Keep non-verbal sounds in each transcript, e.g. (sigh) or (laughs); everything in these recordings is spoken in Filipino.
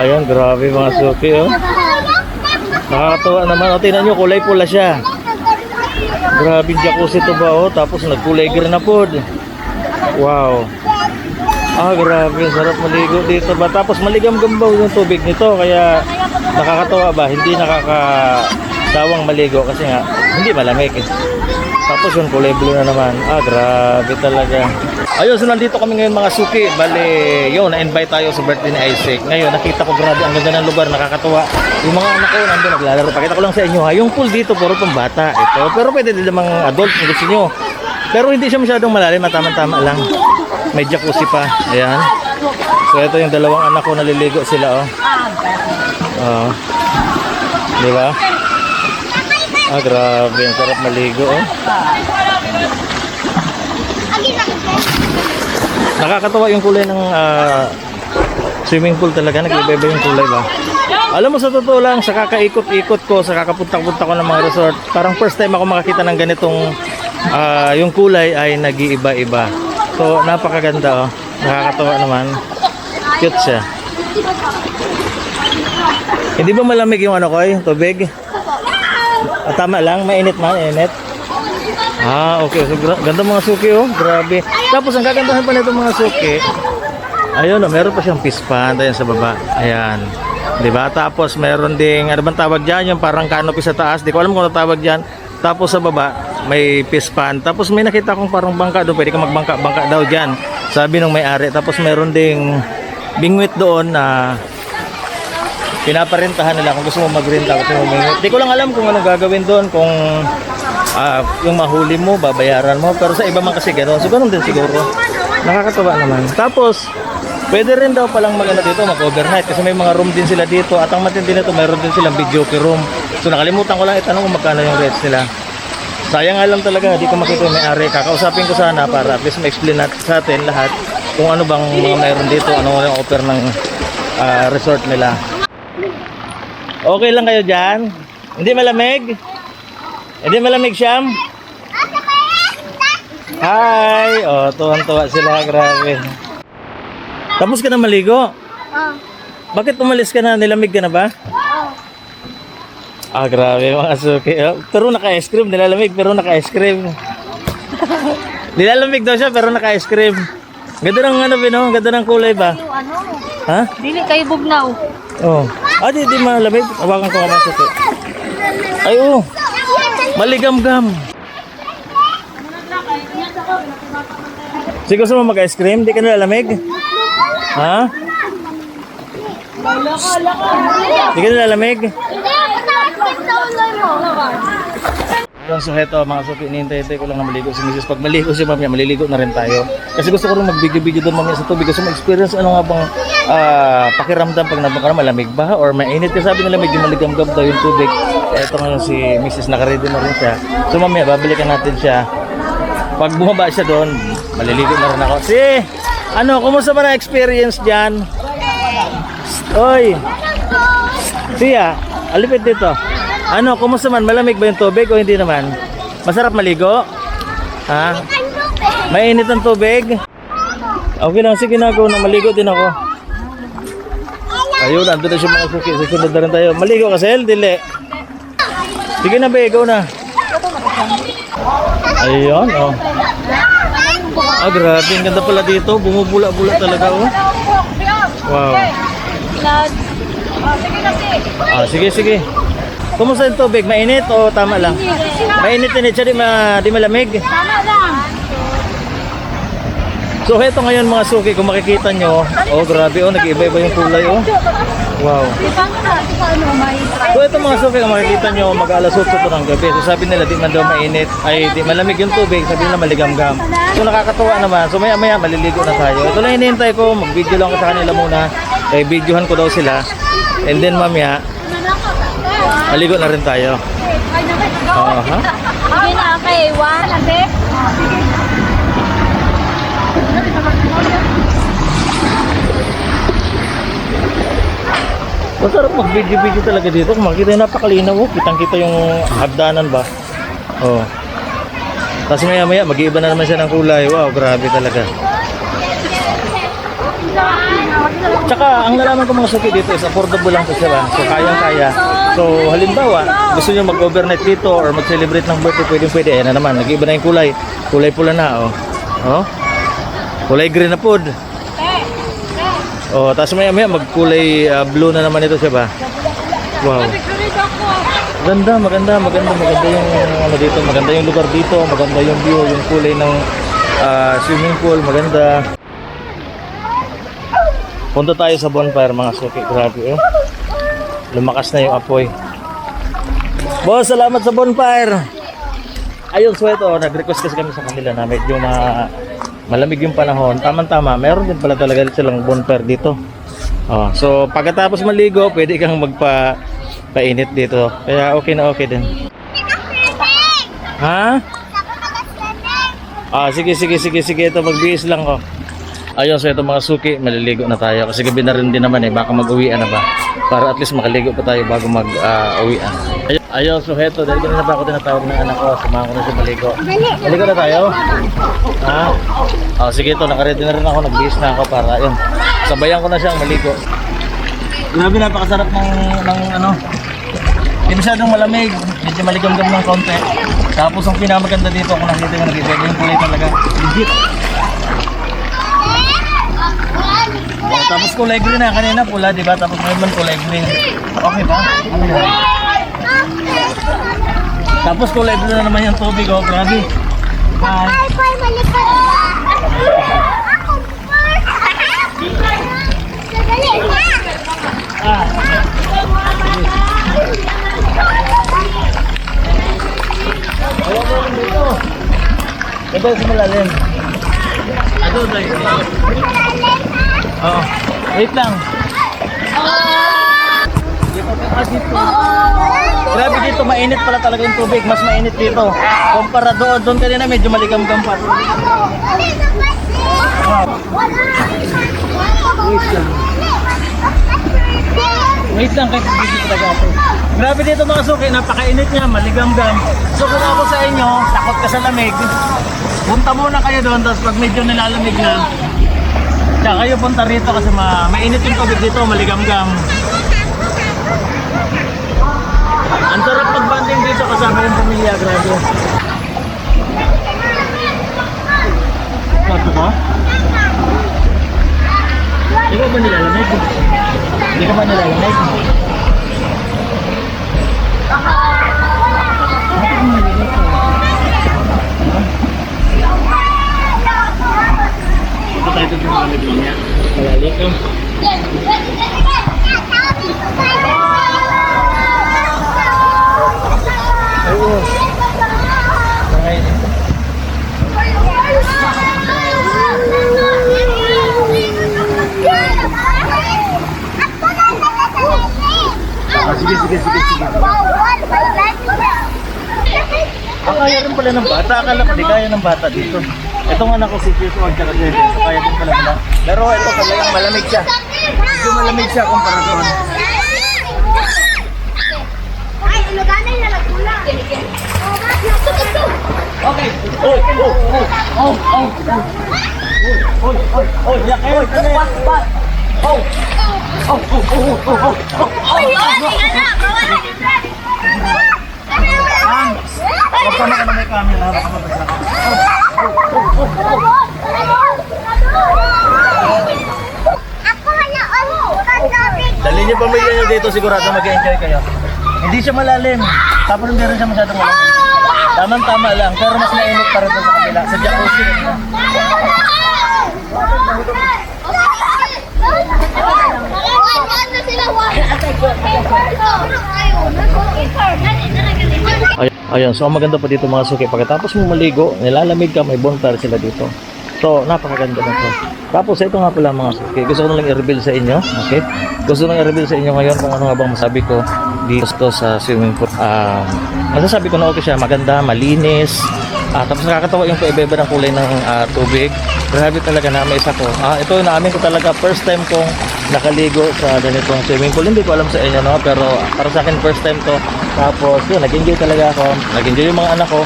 Ayan, grabe mga suki oh. Nakakatuwa naman. O, tingnan nyo, kulay pula siya. Grabe jacuzzi to ba oh. Tapos nagkulay green na po. Wow. Ah, grabe. Sarap maligo dito ba? Tapos maligam-gambaw yung tubig nito. Kaya nakakatuwa ba? Hindi nakakatawang maligo kasi nga hindi malamig. eh. Tapos yung kulay blue na naman. Ah, grabe talaga. Ayun, so nandito kami ngayon mga suki. Bale, yun, na-invite tayo sa birthday ni Isaac. Ngayon, nakita ko grabe ang ganda ng lugar, nakakatuwa. Yung mga anak ko nandun naglalaro. Pakita ko lang sa inyo ha. Yung pool dito, puro pang bata. Ito. Pero pwede din namang adult kung gusto nyo. Pero hindi siya masyadong malalim, tama-tama lang. May jacuzzi pa. Ayan. So ito yung dalawang anak ko naliligo sila oh. Oo. Di ba? Ah, grabe. Ang sarap maligo oh. Nakakatawa yung kulay ng ah, swimming pool talaga. Nag-iba-iba yung kulay ba? Alam mo sa totoo lang, sa kakaikot-ikot ko, sa kakapunta-punta ko ng mga resort, parang first time ako makakita ng ganitong ah, yung kulay ay nag-iiba-iba. So, napakaganda oh. Nakakatawa naman. Cute siya. Hindi ba malamig yung ano ko, yung tubig? Ah, tama lang, mainit man, init. Ah, okay. So, ganda mga suki oh. Grabe. Tapos ang kagandahan pa nito mga suki, ayun oh, meron pa siyang fish pond ayan sa baba. Ayan. 'Di ba? Tapos meron ding ano bang tawag diyan, yung parang canopy sa taas. Di ko alam kung ano tawag diyan. Tapos sa baba may fish pond. Tapos may nakita kong parang bangka doon. Pwede ka magbangka-bangka daw diyan. Sabi nung may-ari. Tapos meron ding bingwit doon na pinaparentahan nila kung gusto mo magrenta gusto mo mingwit. Di ko lang alam kung anong gagawin doon kung ah, yung mahuli mo, babayaran mo. Pero sa iba man kasi gano'n. So gano'n din siguro. Nakakatawa naman. Tapos, pwede rin daw palang maganda dito, mag-overnight. Kasi may mga room din sila dito. At ang matindi nito, meron din silang video room. So nakalimutan ko lang itanong kung magkano yung rates nila. Sayang nga lang talaga, di ko makita yung may-ari. Kakausapin ko sana para at least ma-explain natin sa atin lahat kung ano bang mga mayroon dito, ano yung offer ng ah, resort nila. Okay lang kayo dyan? Hindi malamig? Hindi malamig siyam? Hi! Oh, tuwan-tuwa sila. Grabe. Tapos ka na maligo? Oh. Bakit umalis ka na? Nilamig ka na ba? Ah, grabe mga suki. Oh, pero naka-ice cream. Nilalamig pero naka-ice cream. (laughs) Nilalamig daw siya pero naka-ice cream. Ganda ng ano, Pino? Ganda ng kulay ba? Ano, Ha? dili kayo bugnaw. Oh. Ah, di, di malamig. Hawakan ko ka mga suki. Ay, oh. Maligam-gam. Sige, gusto mo mag-ice cream? Di ka nilalamig? Ha? Di ka nilalamig? Yun, so heto mga suki, inintay ko lang na maligo si Mrs. Pag maligo si Mami, maliligo na rin tayo. Kasi gusto ko rin mag-video-video doon mamaya sa tubig. Gusto mo experience ano nga bang ah, pakiramdam pag nabang malamig ba or mainit. Kasi sabi nila medyo maligam-gam daw yung tubig. Eto ngayon si Mrs. Nakaready na rin siya. So mamaya, babalikan natin siya. Pag bumaba siya doon, maliligo na rin ako. Si, ano, kumusta ba na experience dyan? Oy, siya, alipit dito. Ano, kumusta man? Malamig ba yung tubig o hindi naman? Masarap maligo? Ha? Mainit ang tubig? Okay lang, sige na ako. Na maligo din ako. Ayun, ando na siya mga suki. Susunod na rin tayo. Maligo ka, Sel? Dili. Sige na, be. Go na. Ayun, oh. Ah, grabe. Ang ganda pala dito. Bumubula-bula talaga, oh. Wow. Ah, sige, sige. Kumusta yung tubig? Mainit o tama lang? Mainit-init siya, di, ma, di malamig? Tama lang. So, heto ngayon mga suki, kung makikita nyo, oh grabe, oh, nag-iba-iba yung kulay, oh. Wow. So, ito mga suki, kung makikita nyo, mag-alas 8 ito ng gabi. So, sabi nila, di man daw mainit, ay di malamig yung tubig, sabi nila maligam-gam. So, nakakatuwa naman. So, maya-maya, maliligo na tayo. Ito lang hinihintay ko, mag-video lang ako sa kanila muna. Eh, videohan ko daw sila. And then, mamaya, maligo na rin tayo. Oo, ha? Sige na, okay. One. Sige. Masarap mag-video-video talaga dito. Kung makita yung napakalinaw, oh. kitang-kita yung hagdanan ba. Oh. Tapos maya-maya, mag-iiba na naman siya ng kulay. Wow, grabe talaga. Tsaka ang nalaman ko mga suki dito is affordable lang to sila. So kayang-kaya. So halimbawa, gusto niyo mag-overnight dito or mag-celebrate ng birthday, pwedeng pwede. Ayan na naman, nag-iba na yung kulay. Kulay pula na, oh. Oh. Kulay green na pod. Oh, tapos maya maya magkulay ah, blue na naman ito siya ba? Wow. Maganda, maganda, maganda, maganda yung ano dito, maganda yung lugar dito, maganda yung view, yung kulay ng ah, swimming pool, maganda. Punta tayo sa bonfire mga suki, grabe eh. Lumakas na yung apoy. Boss, salamat sa bonfire. Ayun, so ito, nag-request kasi kami sa kanila na medyo ma malamig yung panahon. Tama-tama, meron din pala talaga silang bonfire dito. Oh, so pagkatapos maligo, pwede kang magpa painit dito. Kaya okay na okay din. Ha? Ah, sige, sige, sige, sige. Ito, magbihis lang ko. Ayun, so ito mga suki, maliligo na tayo. Kasi gabi na rin din naman eh, baka mag-uwian na ba? Para at least makaligo pa tayo bago mag-uwian. ayun, ayun, so heto, dahil na ba ako tinatawag ng anak ko, samahan ko na siya maligo. Maligo na tayo? Ha? Oh, sige ito, nakaredy na rin ako, nagbihis na ako para, yun, sabayan ko na siyang maligo. Grabe, napakasarap ng, ng ano, hindi masyadong malamig, medyo maligam-gam ng konti. Tapos ang pinamaganda dito, kung nakita mo nag-ibig, yung kulay talaga, legit. Oh, tapos kulay green na kanina pula, di ba? Tapos ngayon man kulay green. Okay ba? Ano yan? Tapos kulay blue na naman yung tubig, oh, grabe. Hi. Ah. Ayaw mo rin dito. Ito sa malalim. Ito, dahil. Oo. Wait lang. Ah, dito. Grabe dito, mainit pala talaga yung tubig. Mas mainit dito. Kumpara doon, doon kanina medyo maligam-gam pa. Wait lang. Wait lang kahit hindi talaga ako. Grabe dito mga suki, napakainit niya, maligam-gam. So kung ako sa inyo, takot ka sa lamig, punta muna kayo doon, tapos pag medyo nilalamig na, tsaka kayo punta rito kasi ma mainit yung tubig dito, maligam-gam. Ang sarap mag-banding dito kasama yung pamilya, grabe. Kwarto ka? Ikaw ba nilalamig? Hindi ka ba nilalamig? Ito tayo dito sa niya. Malalim yung Oo. Nangayon. Ah, sige, sige, sige, sige. Ah, kaya rin pala ng bata. Akala ko di kaya ng bata dito. Itong anak ko si years old tsaka 7. So kaya din pala nila. Pero ito talagang malamig siya. Medyo malamig siya kumpara doon. Ay, iluganan na nagtula. Okay. Oh, oh, oh, oh, oh, oh. Oh, oh, oh, yak kayo. What, what? Oh. Oh, oh, oh, oh, oh, oh, oh. Na yun. Ang, kasama ka na may camera. Baka mabasa ka. Ano, kagabi. Dali niyo pamilya niyo dito, sigurado mag-enjoy kayo. Hindi siya malalim. Tapos hindi rin siya masyadong malalim. Tamang-tama lang, pero mas mainit pa rin doon sa kabila. Sa jacuzzi. Ay, ayun, so maganda pa dito mga suki. Pagkatapos mo maligo, nilalamig ka, may bonfire sila dito. So, napakaganda na to. Tapos, ito nga pala mga suki. Gusto ko na i-reveal sa inyo. Okay? Gusto ko i-reveal sa inyo ngayon kung ano nga bang masabi ko dito sa swimming pool. Um, masasabi ko na okay siya. Maganda, malinis. Ah, tapos nakakatawa yung paiba ng kulay ng ah, tubig. Grabe talaga na may isa ko. Ah, ito naamin ko talaga first time kong nakaligo sa ganitong swimming pool. Hindi ko alam sa inyo no, pero para sa akin first time to. Tapos yun, nag-enjoy talaga ako. Nag-enjoy yung mga anak ko.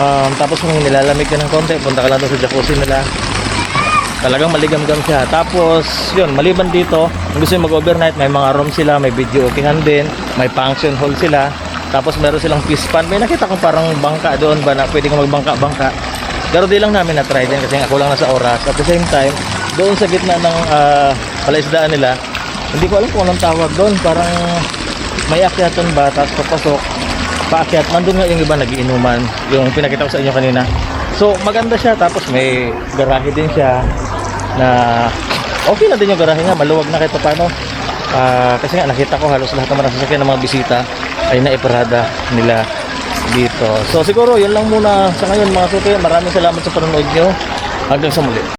Um, tapos kung nilalamig ka ng konti, punta ka lang sa jacuzzi nila. Talagang maligam-gam siya. Tapos, yun, maliban dito, kung gusto nyo mag-overnight, may mga room sila, may video okingan din, may function hall sila. Tapos meron silang fish pan. May nakita kong parang bangka doon ba na pwede kang magbangka-bangka. Pero di lang namin na-try din kasi ako lang nasa oras. At the same time, doon sa gitna ng ah, palaisdaan nila, hindi ko alam kung anong tawag doon. Parang may akyatan ba, tapos papasok, paakyat. Nandun nga yung iba nagiinuman, yung pinakita ko sa inyo kanina. So, maganda siya. Tapos may garahe din siya na okay na din yung garahe nga. Maluwag na kahit paano. Ah, kasi nga nakita ko halos lahat naman ng sasakyan ng mga bisita ay naiparada nila dito. So siguro yun lang muna sa ngayon mga suki. Maraming salamat sa panonood nyo. Hanggang sa muli.